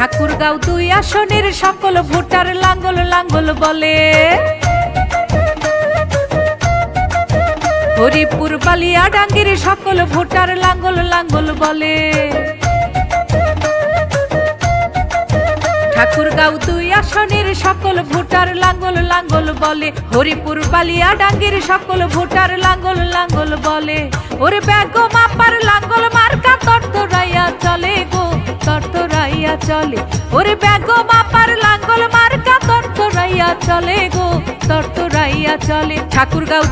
ঠাকুরগাঁও দুই আসনের সকল ভোটার লাঙ্গল লাঙ্গল বলে। হরিপুর বালিয়া ডাঙ্গির সকল ভোটার লাঙ্গল লাঙ্গল বলে। ঠাকুরগাঁও দুই আসনের সকল ভোটার লাঙ্গল লাঙ্গল বলে। হরিপুর বালিয়া ডাঙ্গির সকল ভোটার লাঙ্গল লাঙ্গল বলে। ওরে ব্যাগো মাপার লাঙ্গল চলে। ওরে ব্যাগো মাপার লাঙ্গল মার্কা তর্তরাইয়া চলে গো তর্তরাইয়া চলে। ঠাকুরগাঁও